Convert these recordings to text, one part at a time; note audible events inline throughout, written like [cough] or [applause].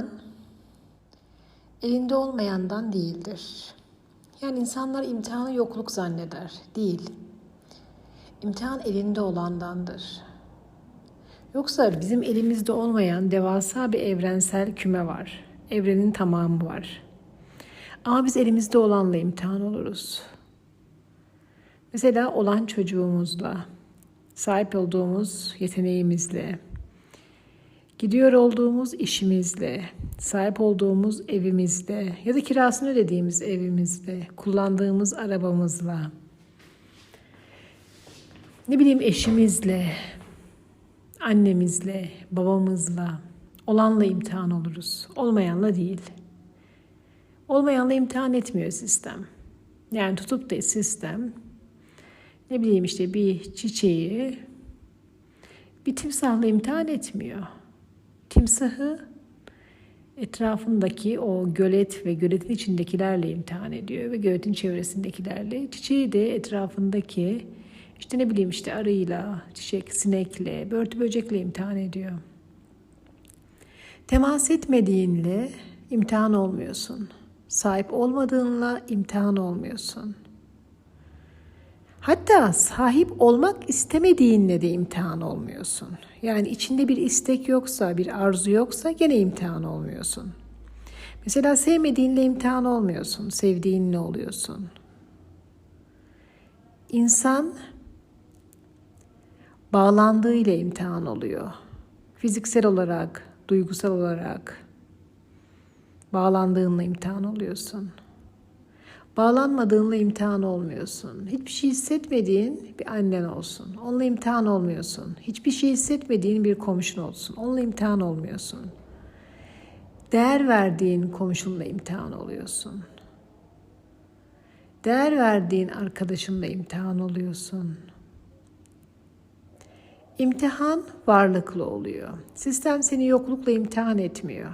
İmtihan elinde olmayandan değildir. Yani insanlar imtihanı yokluk zanneder. Değil. İmtihan elinde olandandır. Yoksa bizim elimizde olmayan devasa bir evrensel küme var. Evrenin tamamı var. Ama biz elimizde olanla imtihan oluruz. Mesela olan çocuğumuzla, sahip olduğumuz yeteneğimizle, gidiyor olduğumuz işimizle, sahip olduğumuz evimizle ya da kirasını ödediğimiz evimizle, kullandığımız arabamızla, ne bileyim eşimizle, annemizle, babamızla, olanla imtihan oluruz. Olmayanla değil. Olmayanla imtihan etmiyor sistem. Yani tutup da sistem ne bileyim işte bir çiçeği bir timsahla imtihan etmiyor. Timsahı etrafındaki o gölet ve göletin içindekilerle imtihan ediyor ve göletin çevresindekilerle. Çiçeği de etrafındaki işte ne bileyim işte arıyla, çiçek, sinekle, börtü böcekle imtihan ediyor. Temas etmediğinle imtihan olmuyorsun. Sahip olmadığınla imtihan olmuyorsun. Hatta sahip olmak istemediğinle de imtihan olmuyorsun. Yani içinde bir istek yoksa, bir arzu yoksa gene imtihan olmuyorsun. Mesela sevmediğinle imtihan olmuyorsun, sevdiğinle oluyorsun. İnsan bağlandığıyla imtihan oluyor. Fiziksel olarak, duygusal olarak bağlandığınla imtihan oluyorsun. Bağlanmadığınla imtihan olmuyorsun. Hiçbir şey hissetmediğin bir annen olsun. Onunla imtihan olmuyorsun. Hiçbir şey hissetmediğin bir komşun olsun. Onunla imtihan olmuyorsun. Değer verdiğin komşunla imtihan oluyorsun. Değer verdiğin arkadaşınla imtihan oluyorsun. İmtihan varlıklı oluyor. Sistem seni yoklukla imtihan etmiyor.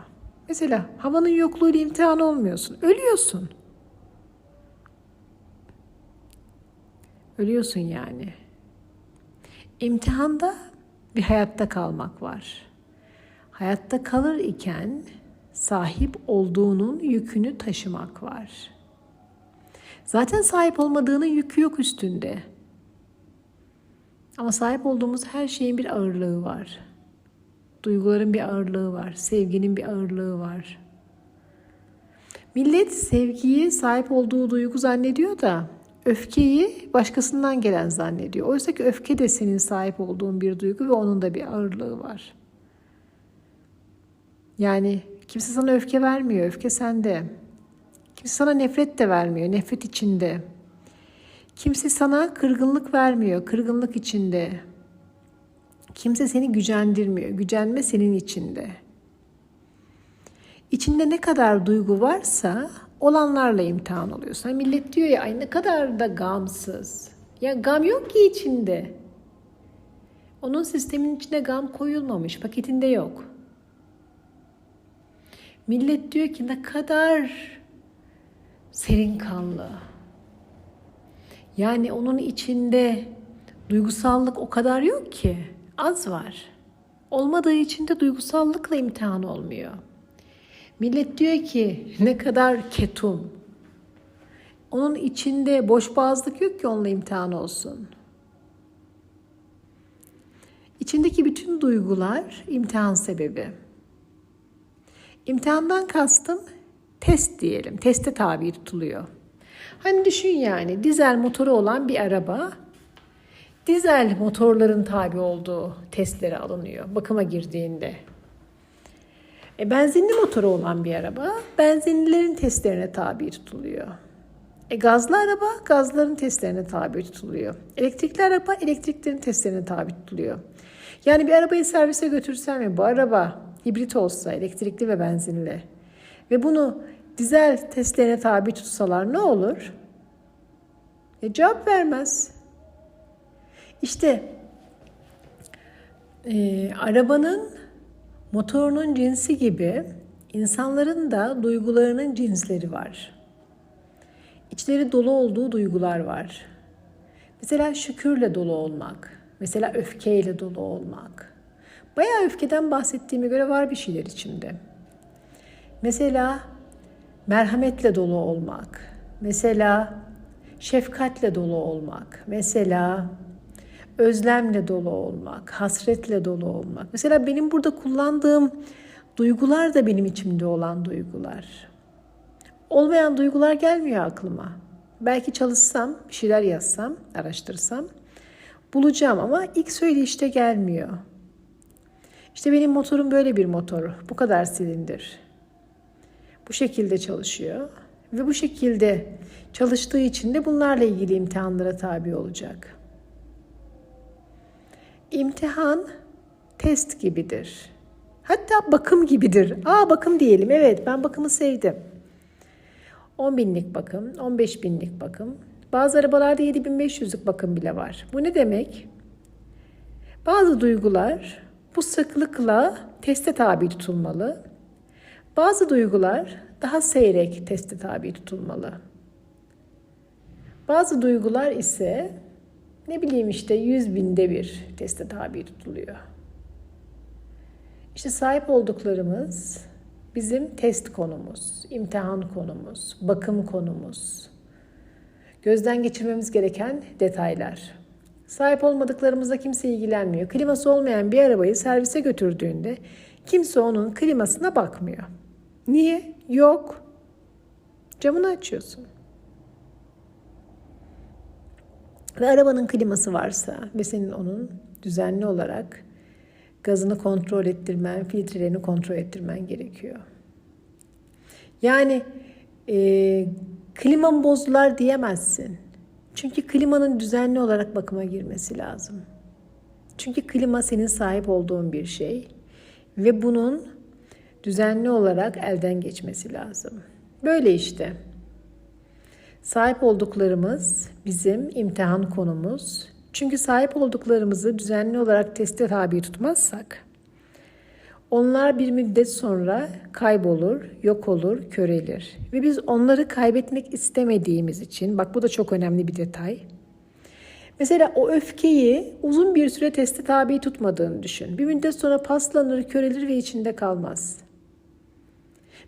Mesela havanın yokluğuyla imtihan olmuyorsun. Ölüyorsun. Ölüyorsun yani. İmtihanda bir hayatta kalmak var. Hayatta kalır iken sahip olduğunun yükünü taşımak var. Zaten sahip olmadığının yükü yok üstünde. Ama sahip olduğumuz her şeyin bir ağırlığı var. Duyguların bir ağırlığı var, sevginin bir ağırlığı var. Millet sevgiyi sahip olduğu duygu zannediyor da öfkeyi başkasından gelen zannediyor. Oysa ki öfke de senin sahip olduğun bir duygu ve onun da bir ağırlığı var. Yani kimse sana öfke vermiyor, öfke sende. Kimse sana nefret de vermiyor, nefret içinde. Kimse sana kırgınlık vermiyor, kırgınlık içinde. Kimse seni gücendirmiyor, gücenme senin içinde. İçinde ne kadar duygu varsa olanlarla imtihan oluyorsun. Hani millet diyor ya ay ne kadar da gamsız. Ya gam yok ki içinde. Onun sistemin içine gam koyulmamış, paketinde yok. Millet diyor ki ne kadar serin kanlı. Yani onun içinde duygusallık o kadar yok ki. Az var. Olmadığı için de duygusallıkla imtihan olmuyor. Millet diyor ki ne kadar ketum. Onun içinde boş yok ki onunla imtihan olsun. İçindeki bütün duygular imtihan sebebi. İmtihandan kastım test diyelim. Teste tabi tutuluyor. Hani düşün yani dizel motoru olan bir araba dizel motorların tabi olduğu testlere alınıyor bakıma girdiğinde. E, benzinli motoru olan bir araba benzinlilerin testlerine tabi tutuluyor. E, gazlı araba gazların testlerine tabi tutuluyor. Elektrikli araba elektriklerin testlerine tabi tutuluyor. Yani bir arabayı servise götürsem ve bu araba hibrit olsa elektrikli ve benzinli ve bunu dizel testlerine tabi tutsalar ne olur? E, cevap vermez. İşte e, arabanın motorunun cinsi gibi insanların da duygularının cinsleri var. İçleri dolu olduğu duygular var. Mesela şükürle dolu olmak, mesela öfkeyle dolu olmak. Bayağı öfkeden bahsettiğime göre var bir şeyler içimde. Mesela merhametle dolu olmak. Mesela şefkatle dolu olmak. Mesela özlemle dolu olmak, hasretle dolu olmak. Mesela benim burada kullandığım duygular da benim içimde olan duygular. Olmayan duygular gelmiyor aklıma. Belki çalışsam, bir şeyler yazsam, araştırsam bulacağım ama ilk söyleyişte gelmiyor. İşte benim motorum böyle bir motor. Bu kadar silindir. Bu şekilde çalışıyor ve bu şekilde çalıştığı için de bunlarla ilgili imtihanlara tabi olacak. İmtihan test gibidir. Hatta bakım gibidir. Aa bakım diyelim. Evet ben bakımı sevdim. 10 binlik bakım, 15 binlik bakım. Bazı arabalarda 7500'lük bakım bile var. Bu ne demek? Bazı duygular bu sıklıkla teste tabi tutulmalı. Bazı duygular daha seyrek teste tabi tutulmalı. Bazı duygular ise ne bileyim işte yüz binde bir teste tabi tutuluyor. İşte sahip olduklarımız bizim test konumuz, imtihan konumuz, bakım konumuz. Gözden geçirmemiz gereken detaylar. Sahip olmadıklarımızla kimse ilgilenmiyor. Kliması olmayan bir arabayı servise götürdüğünde kimse onun klimasına bakmıyor. Niye? Yok. Camını açıyorsun. Ve arabanın kliması varsa ve senin onun düzenli olarak gazını kontrol ettirmen, filtrelerini kontrol ettirmen gerekiyor. Yani e, klimam bozdular diyemezsin. Çünkü klimanın düzenli olarak bakıma girmesi lazım. Çünkü klima senin sahip olduğun bir şey ve bunun düzenli olarak elden geçmesi lazım. Böyle işte. Sahip olduklarımız bizim imtihan konumuz. Çünkü sahip olduklarımızı düzenli olarak teste tabi tutmazsak onlar bir müddet sonra kaybolur, yok olur, körelir. Ve biz onları kaybetmek istemediğimiz için, bak bu da çok önemli bir detay. Mesela o öfkeyi uzun bir süre teste tabi tutmadığını düşün. Bir müddet sonra paslanır, körelir ve içinde kalmaz.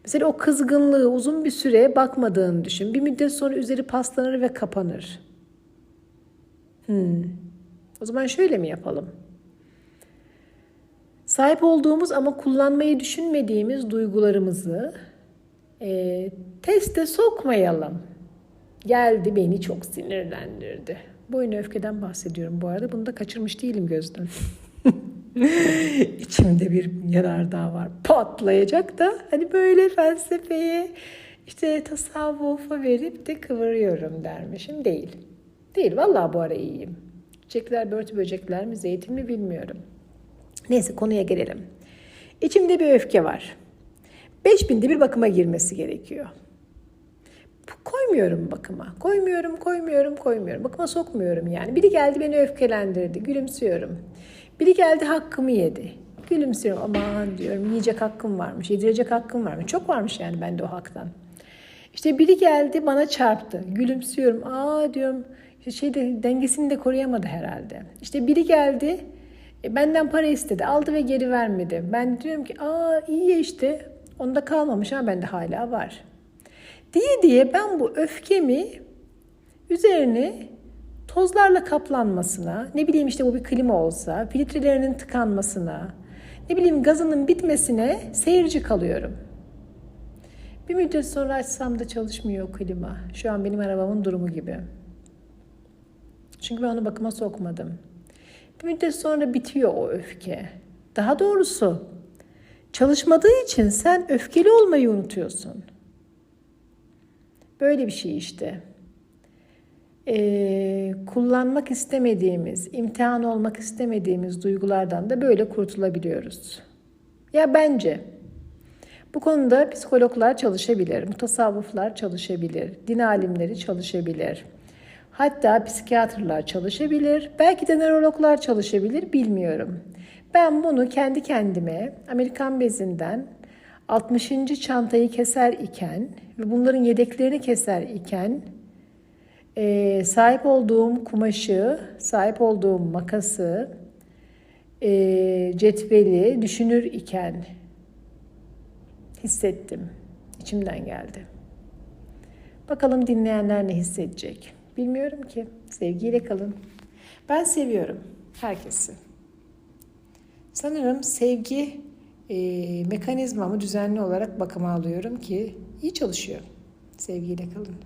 Mesela o kızgınlığı uzun bir süre bakmadığını düşün. Bir müddet sonra üzeri paslanır ve kapanır. Hmm. O zaman şöyle mi yapalım? Sahip olduğumuz ama kullanmayı düşünmediğimiz duygularımızı e, teste sokmayalım. Geldi beni çok sinirlendirdi. Boyun öfkeden bahsediyorum bu arada. Bunu da kaçırmış değilim gözden. [laughs] İçimde bir yanardağ var. Patlayacak da hani böyle felsefeye işte tasavvufa verip de kıvırıyorum dermişim. Değil. Değil. Vallahi bu ara iyiyim. Çiçekler, börtü böcekler mi, zeytin mi bilmiyorum. Neyse konuya gelelim. İçimde bir öfke var. 5000'de bir bakıma girmesi gerekiyor. Koymuyorum bakıma. Koymuyorum, koymuyorum, koymuyorum. Bakıma sokmuyorum yani. Biri geldi beni öfkelendirdi. Gülümsüyorum. Biri geldi hakkımı yedi. Gülümsüyorum. Aman diyorum yiyecek hakkım varmış, yedirecek hakkım varmış. Çok varmış yani bende o haktan. İşte biri geldi bana çarptı. Gülümsüyorum. Aa diyorum şeyde dengesini de koruyamadı herhalde. İşte biri geldi e, benden para istedi. Aldı ve geri vermedi. Ben diyorum ki aa iyi işte onda kalmamış ama bende hala var. Diye diye ben bu öfkemi üzerine tozlarla kaplanmasına, ne bileyim işte bu bir klima olsa, filtrelerinin tıkanmasına, ne bileyim gazının bitmesine seyirci kalıyorum. Bir müddet sonra açsam da çalışmıyor klima. Şu an benim arabamın durumu gibi. Çünkü ben onu bakıma sokmadım. Bir müddet sonra bitiyor o öfke. Daha doğrusu çalışmadığı için sen öfkeli olmayı unutuyorsun. Böyle bir şey işte. Ee, kullanmak istemediğimiz, imtihan olmak istemediğimiz duygulardan da böyle kurtulabiliyoruz. Ya bence bu konuda psikologlar çalışabilir, mutasavvıflar çalışabilir, din alimleri çalışabilir. Hatta psikiyatrlar çalışabilir, belki de nörologlar çalışabilir bilmiyorum. Ben bunu kendi kendime Amerikan bezinden 60. çantayı keser iken ve bunların yedeklerini keser iken e, sahip olduğum kumaşı, sahip olduğum makası, e, cetveli düşünür iken Hissettim. İçimden geldi. Bakalım dinleyenler ne hissedecek? Bilmiyorum ki. Sevgiyle kalın. Ben seviyorum herkesi. Sanırım sevgi e, mekanizmamı düzenli olarak bakıma alıyorum ki iyi çalışıyor. Sevgiyle kalın.